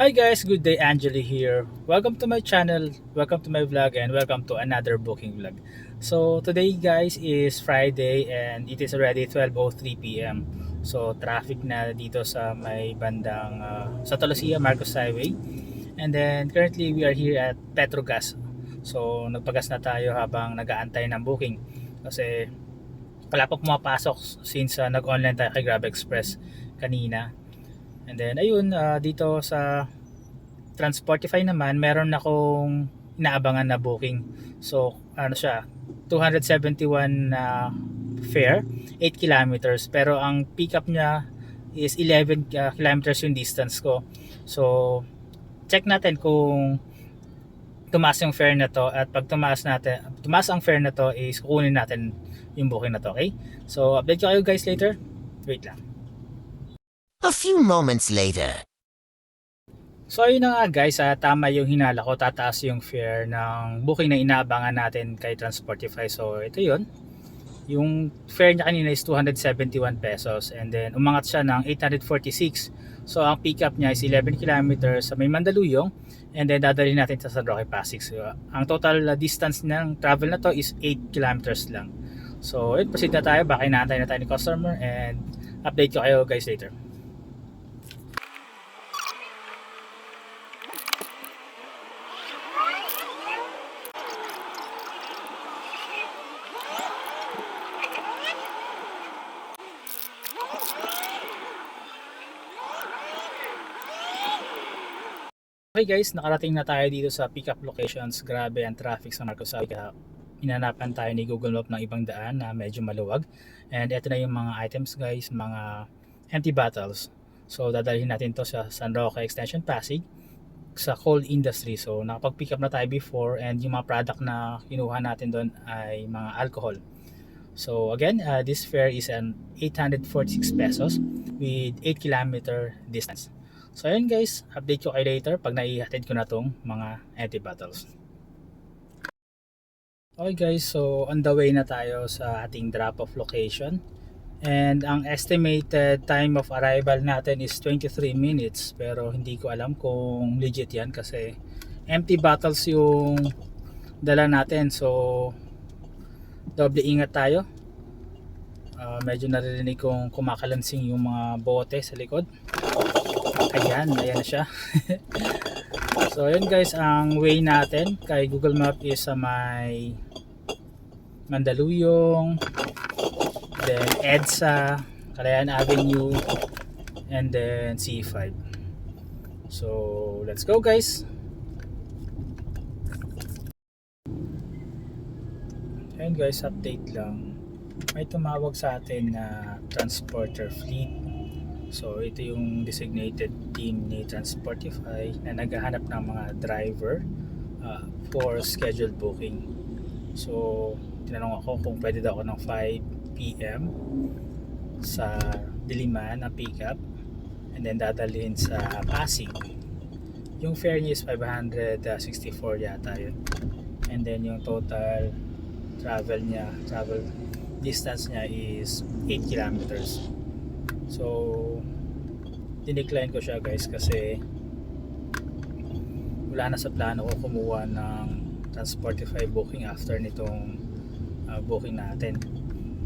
Hi guys, good day Angeli here. Welcome to my channel, welcome to my vlog and welcome to another booking vlog. So today guys is Friday and it is already 12.03pm. So traffic na dito sa may bandang uh, sa Tolosia Marcos Highway. And then currently we are here at Petrogas. So nagpagas na tayo habang nag-aantay ng booking. Kasi wala pa since uh, nag-online tayo kay Grab Express kanina. And then ayun ah, dito sa Transportify naman meron akong inaabangan na booking. So ano siya 271 na fare 8 kilometers pero ang pickup niya is 11 uh, kilometers yung distance ko. So check natin kung tumaas yung fare na to at pag tumaas natin tumaas ang fare na to is kukunin natin yung booking na to okay so update ko kayo guys later wait lang A few moments later. So ayun na nga guys, ah, tama yung hinala ko, tataas yung fare ng booking na inaabangan natin kay Transportify. So ito yun. Yung fare niya kanina is 271 pesos and then umangat siya ng 846. So ang pickup niya is 11 kilometers sa may Mandaluyong and then dadalhin natin sa San Roque Pasig. So, ang total ah, distance ng travel na to is 8 kilometers lang. So yun, proceed na tayo. Baka inaantay na tayo ni customer and update ko kayo guys later. Okay guys, nakarating na tayo dito sa pickup locations. Grabe ang traffic sa Marcos Highway. Kaya inanapan tayo ni Google Map ng ibang daan na medyo maluwag. And ito na yung mga items guys, mga empty bottles. So dadalhin natin to sa San Roque Extension Pasig sa coal industry. So nakapag-pick up na tayo before and yung mga product na kinuha natin doon ay mga alcohol. So again, uh, this fare is an 846 pesos with 8 kilometer distance. So ayun guys, update ko kayo later pag naihatid ko na tong mga empty bottles. Okay guys, so on the way na tayo sa ating drop-off location. And ang estimated time of arrival natin is 23 minutes. Pero hindi ko alam kung legit yan kasi empty bottles yung dala natin. So doble ingat tayo. Ah, medyo naririnig kong kumakalansing yung mga bote sa likod. Ayan, ayan na siya. so, ayun guys, ang way natin kay Google Map is sa may Mandaluyong, then EDSA, Calayan Avenue, and then C5. So, let's go guys! Ayun guys, update lang. May tumawag sa atin na transporter fleet So ito yung designated team ni Transportify na naghahanap ng mga driver uh, for scheduled booking. So tinanong ako kung pwede daw ako ng 5 p.m. sa Diliman na pickup and then dadalhin sa Pasig. Yung fare niya is 564 yata yun. And then yung total travel niya, travel distance niya is 8 kilometers. So, dinecline ko siya guys kasi wala na sa plano ko kumuha ng Transportify booking after nitong uh, booking natin.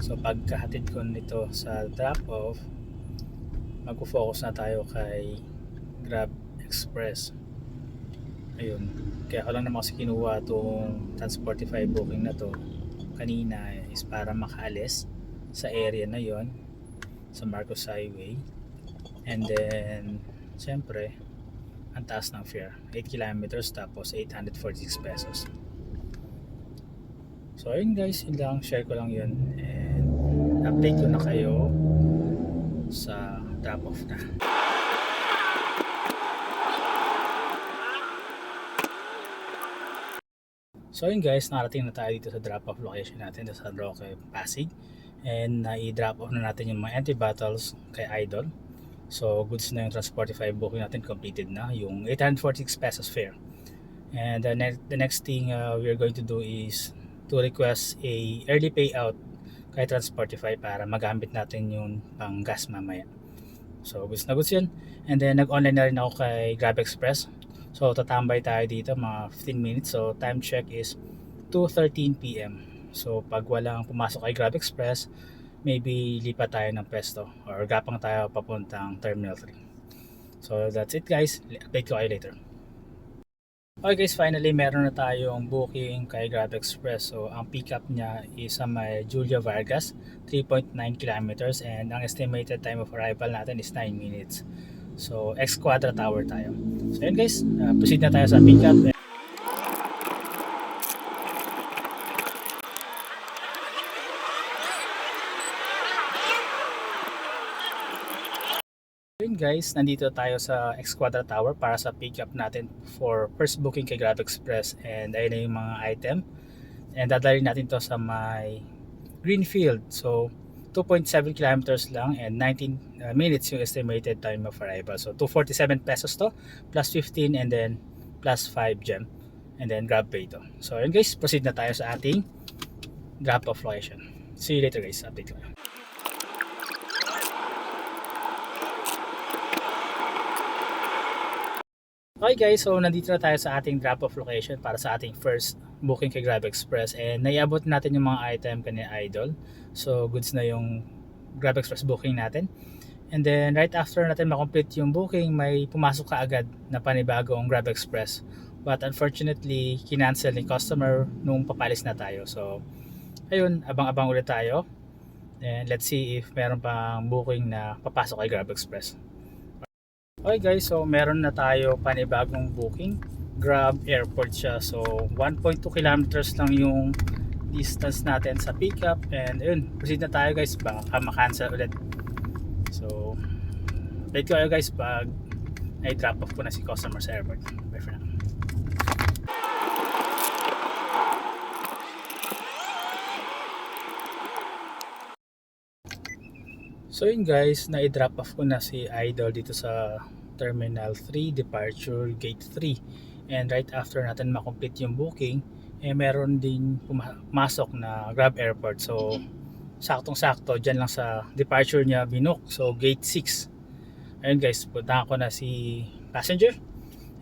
So, pagkahatid ko nito sa drop-off, magpo-focus na tayo kay Grab Express. Ayun. Kaya ako lang naman kasi kinuha itong Transportify booking na to kanina is para makaalis sa area na yon sa Marcos Highway. And then siyempre ang taas ng fare. 8 kilometers tapos 846 pesos. So ayun guys yun lang. Share ko lang yun. And update ko na kayo sa drop off na So yun guys, narating na tayo dito sa drop-off location natin sa San Roque, Pasig. And na-drop off na natin yung mga empty bottles kay Idol. So goods na yung Transportify booking natin completed na, yung 846 pesos fare. And the, ne- the next thing uh, we're going to do is to request a early payout kay Transportify para magamit natin yung pang gas mamaya. So, goods na goods yun. And then, nag-online na rin ako kay Grab Express. So, tatambay tayo dito mga 15 minutes. So, time check is 2.13 p.m. So, pag walang pumasok kay Grab Express, maybe lipat tayo ng pwesto or gapang tayo papuntang Terminal 3. So, that's it guys. Update ko kayo later. Okay guys, finally meron na tayong booking kay Grab Express. So, ang pick up niya is sa may Julia Vargas, 3.9 kilometers and ang estimated time of arrival natin is 9 minutes. So, X Quadra Tower tayo. So, yun guys, uh, proceed na tayo sa pick guys, nandito tayo sa X Quadra Tower para sa pick up natin for first booking kay Grab Express. And ayun na yung mga item. And dadalhin natin to sa may Greenfield. So 2.7 kilometers lang and 19 uh, minutes yung estimated time of arrival. So 247 pesos to plus 15 and then plus 5 gem and then grab pay to. So yun guys proceed na tayo sa ating drop off location see you later guys update ko Okay guys, so nandito na tayo sa ating drop-off location para sa ating first booking kay Grab Express and naiabot natin yung mga item kanina Idol. So goods na yung Grab Express booking natin. And then right after natin makomplete yung booking, may pumasok ka agad na panibagong Grab Express. But unfortunately, kinancel ni customer nung papalis na tayo. So ayun, abang-abang ulit tayo. And let's see if meron pang booking na papasok kay Grab Express. Okay guys, so meron na tayo panibagong booking. Grab Airport siya. So 1.2 kilometers lang yung distance natin sa pickup. And yun, proceed na tayo guys. Baka makancel ulit. So, update ko kayo guys pag i-drop off ko na si customer sa airport. Bye for now. So yun guys, na-drop off ko na si Idol dito sa Terminal 3, Departure Gate 3. And right after natin makomplete yung booking, eh meron din pumasok na Grab Airport. So saktong-sakto dyan lang sa departure niya binook. So gate 6. Ayun guys, puntahan ko na si passenger.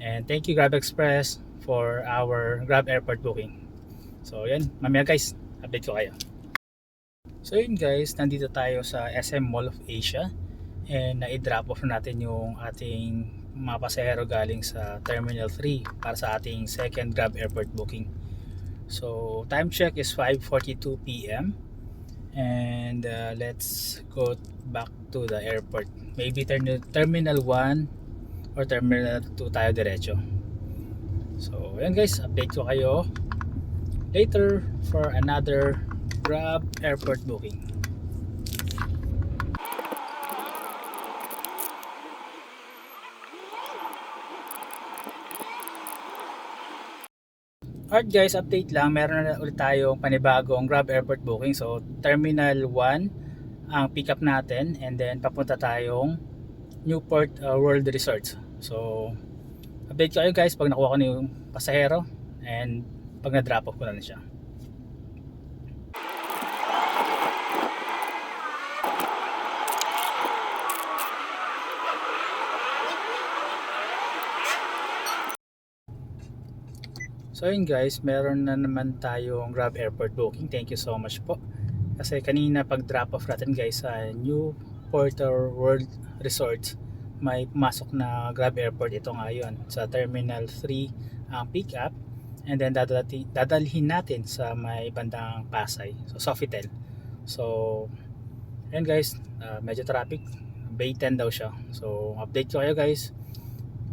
And thank you Grab Express for our Grab Airport booking. So yan, mamaya guys, update ko kayo. So yun guys, nandito tayo sa SM Mall of Asia and na-drop off natin yung ating mga pasahero galing sa Terminal 3 para sa ating second Grab Airport booking. So time check is 5.42 p.m. and uh, let's go back to the airport. Maybe term- Terminal 1 or Terminal 2 tayo diretso. So yun guys, update ko kayo later for another Grab airport booking. Alright guys, update lang. Meron na ulit tayong panibagong Grab airport booking. So, Terminal 1 ang pick up natin and then papunta tayong Newport uh, World Resort. So, update kayo guys pag nakuha ko na yung pasahero and pag na-drop off ko na, na siya. So yun guys, meron na naman tayong Grab Airport booking. Thank you so much po. Kasi kanina pag drop off natin guys sa New Porter World Resort, may pumasok na Grab Airport ito ngayon sa Terminal 3 ang pick up and then dadalhin, dadalhin natin sa may bandang Pasay, so Sofitel. So, ayun guys, uh, medyo traffic. Bay 10 daw siya. So, update ko kayo guys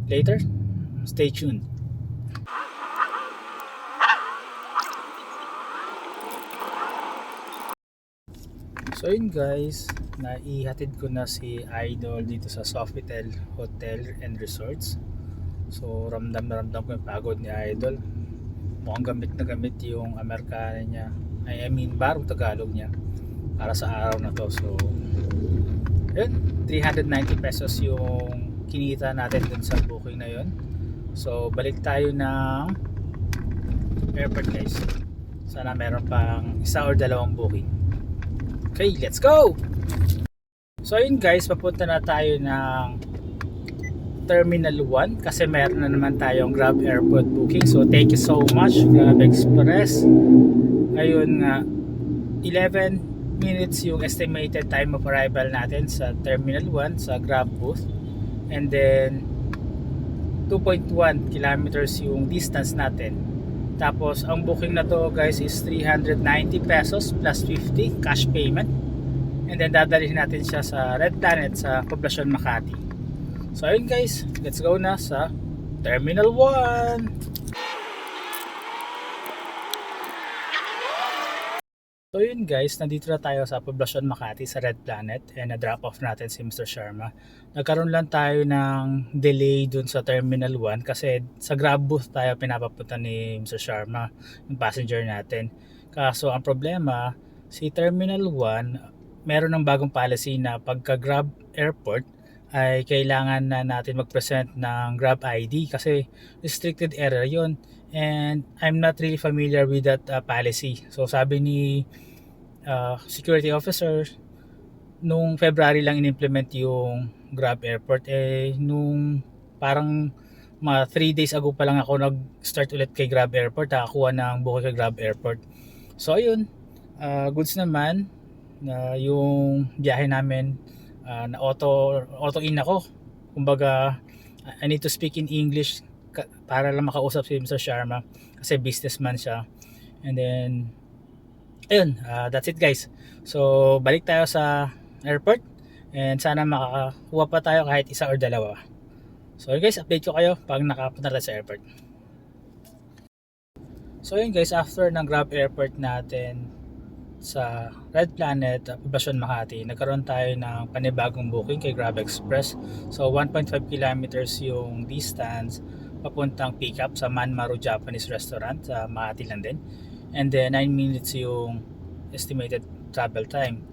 later. Stay tuned. So yun guys, naihatid ko na si Idol dito sa Sofitel Hotel and Resorts. So ramdam na ramdam ko yung pagod ni Idol. Mukhang gamit na gamit yung Amerikana niya. I mean, barong Tagalog niya para sa araw na to. So yun, 390 pesos yung kinita natin dun sa booking na yun. So balik tayo ng airport guys. Sana meron pang isa or dalawang booking. Okay, let's go! So ayun guys, papunta na tayo ng Terminal 1 kasi meron na naman tayong Grab Airport booking. So thank you so much Grab Express. Ayun nga, 11 minutes yung estimated time of arrival natin sa Terminal 1 sa Grab booth. And then 2.1 kilometers yung distance natin. Tapos ang booking na to guys is 390 pesos plus 50 cash payment. And then dadalhin natin siya sa Red Planet sa Poblacion Makati. So ayun guys, let's go na sa Terminal 1. So yun guys, nandito na tayo sa Poblacion Makati sa Red Planet and na-drop off natin si Mr. Sharma. Nagkaroon lang tayo ng delay dun sa Terminal 1 kasi sa Grab booth tayo pinapapunta ni Mr. Sharma, yung passenger natin. Kaso ang problema, si Terminal 1, meron ng bagong policy na pagka Grab Airport ay kailangan na natin mag-present ng Grab ID kasi restricted area yon and I'm not really familiar with that uh, policy. So sabi ni uh, security officer nung February lang in-implement yung Grab Airport eh nung parang mga 3 days ago pa lang ako nag-start ulit kay Grab Airport nakakuha ng buko kay Grab Airport. So ayun. Uh, goods naman na yung biyahe namin uh, na auto auto in ako. Kumbaga I need to speak in English para lang makausap si Mr. Sharma kasi businessman siya. And then ayun uh, that's it guys. So balik tayo sa airport and sana makakuha pa tayo kahit isa or dalawa. So guys update ko kayo pag nakapunta tayo sa airport. So yun guys after ng grab airport natin sa Red Planet, uh, Poblacion Makati, nagkaroon tayo ng panibagong booking kay Grab Express. So 1.5 kilometers yung distance papuntang pickup sa Manmaru Japanese Restaurant sa Makati lang din. And then 9 minutes yung estimated travel time.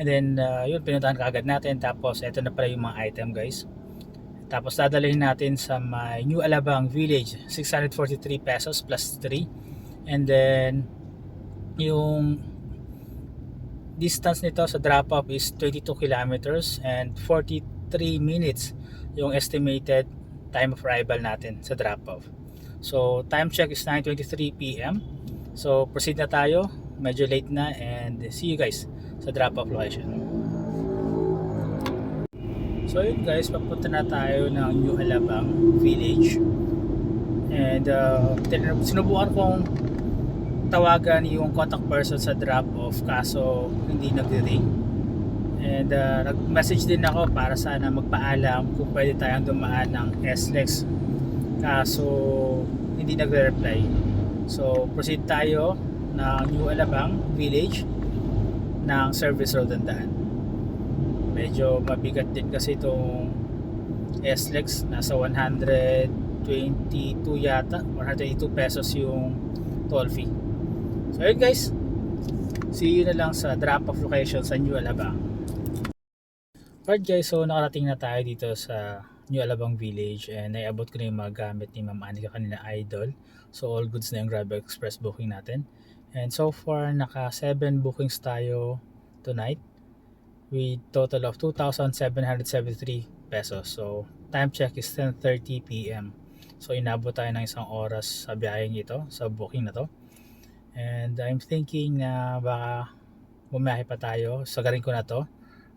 And then uh, yun pinuntahan kaagad natin tapos ito na pala yung mga item guys. Tapos dadalhin natin sa may New Alabang Village 643 pesos plus 3. And then yung distance nito sa drop off is 22 kilometers and 43 minutes yung estimated time of arrival natin sa drop off. So time check is 9:23 PM. So proceed na tayo. Medyo late na and see you guys sa drop off location. So yun guys, papunta na tayo ng New Alabang Village. And uh, sinubukan kong tawagan yung contact person sa drop off kaso hindi nagre-ring and uh, nag-message din ako para sana magpaalam kung pwede tayong dumaan ng SLEX. Kaso hindi nagre-reply so proceed tayo ng New Alabang Village ng Service Road ang daan medyo mabigat din kasi itong SLEX. Nasa 122 yata 182 pesos yung toll fee So yun guys, see you na lang sa drop-off location sa New Alabang. Alright guys, so nakarating na tayo dito sa New Alabang Village and naiabot ko na yung mga gamit ni Ma'am Anika kanina idol. So all goods na yung Grab Express booking natin. And so far, naka 7 bookings tayo tonight with total of 2,773 pesos. So time check is 10.30 p.m. So inabot tayo ng isang oras sa biyaheng ito, sa booking na to. And I'm thinking na baka bumiyahe pa tayo. Sagarin ko na to.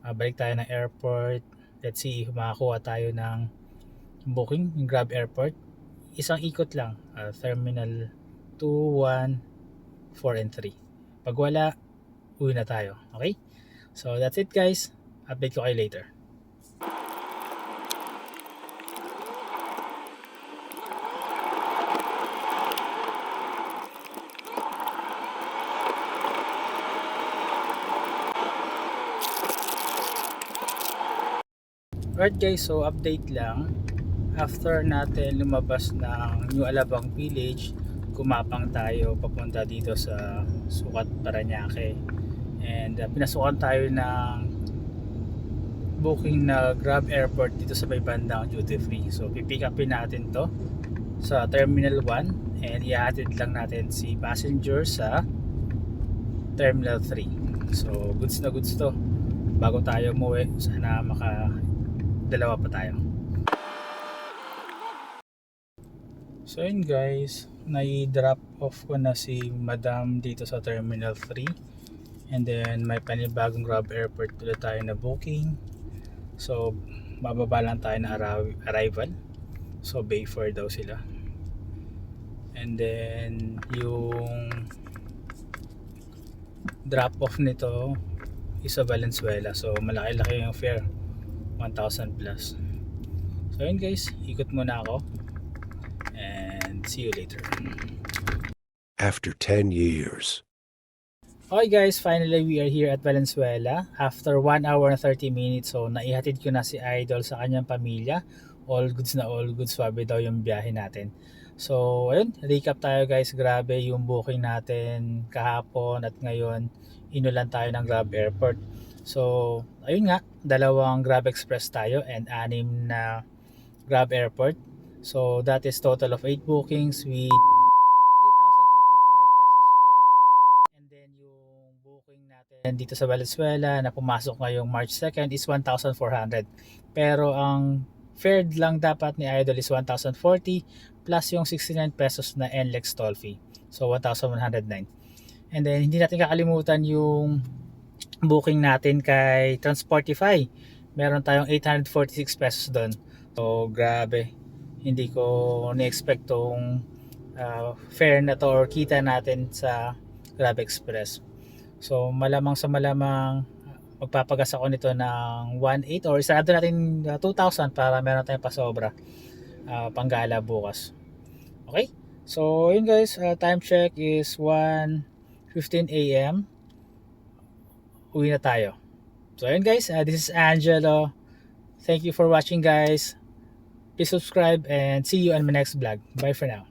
Uh, balik tayo ng airport. Let's see makakuha tayo ng booking ng Grab Airport. Isang ikot lang. Uh, terminal 2, 1, 4, and 3. Pag wala, uwi na tayo. Okay? So that's it guys. Update ko kayo later. Alright guys, so update lang. After natin lumabas ng New Alabang Village, kumapang tayo papunta dito sa Sukat, Paranaque. And uh, pinasukan tayo ng booking na Grab Airport dito sa may bandang duty free. So pipick upin natin to sa Terminal 1 and ihahatid lang natin si passenger sa Terminal 3. So goods na goods to. bago tayo umuwi sana maka dalawa pa tayo. So yun guys. Nai-drop off ko na si madam dito sa terminal 3 and then may panibagong grab airport ulit tayo na booking. So bababa lang tayo na arri- arrival. So Bayford daw sila. And then yung drop off nito is sa Valenzuela. So malaki-laki yung fare 1,000 plus so yun guys ikot muna ako and see you later After 10 years. Okay guys, finally we are here at Valenzuela after 1 hour and 30 minutes. So naihatid ko na si Idol sa kanyang pamilya. All goods na all goods, swabe daw yung biyahe natin. So ayun, recap tayo guys. Grabe yung booking natin kahapon at ngayon inulan tayo ng Grab Airport. So ayun nga, dalawang Grab Express tayo and anim na Grab Airport. So that is total of 8 bookings with 3,055 pesos fare. And then yung booking natin dito sa Valenzuela na pumasok ngayong March 2nd is 1,400. Pero ang fared lang dapat ni Idol is 1,040 plus yung 69 pesos na NLEX toll fee. So 1,109. And then hindi natin kakalimutan yung booking natin kay Transportify. Meron tayong 846 pesos doon. So grabe. Hindi ko ni-expect tong uh, fare na to or kita natin sa Grab Express. So malamang sa malamang magpapagas ako nito ng 1.8 or isarado natin uh, 2,000 para meron tayong pasobra uh, panggala bukas. Okay? So yun guys, uh, time check is 1.15 a.m. Uwi na tayo. So yun guys, uh, this is Angelo. Thank you for watching guys. Please subscribe and see you on my next vlog. Bye for now.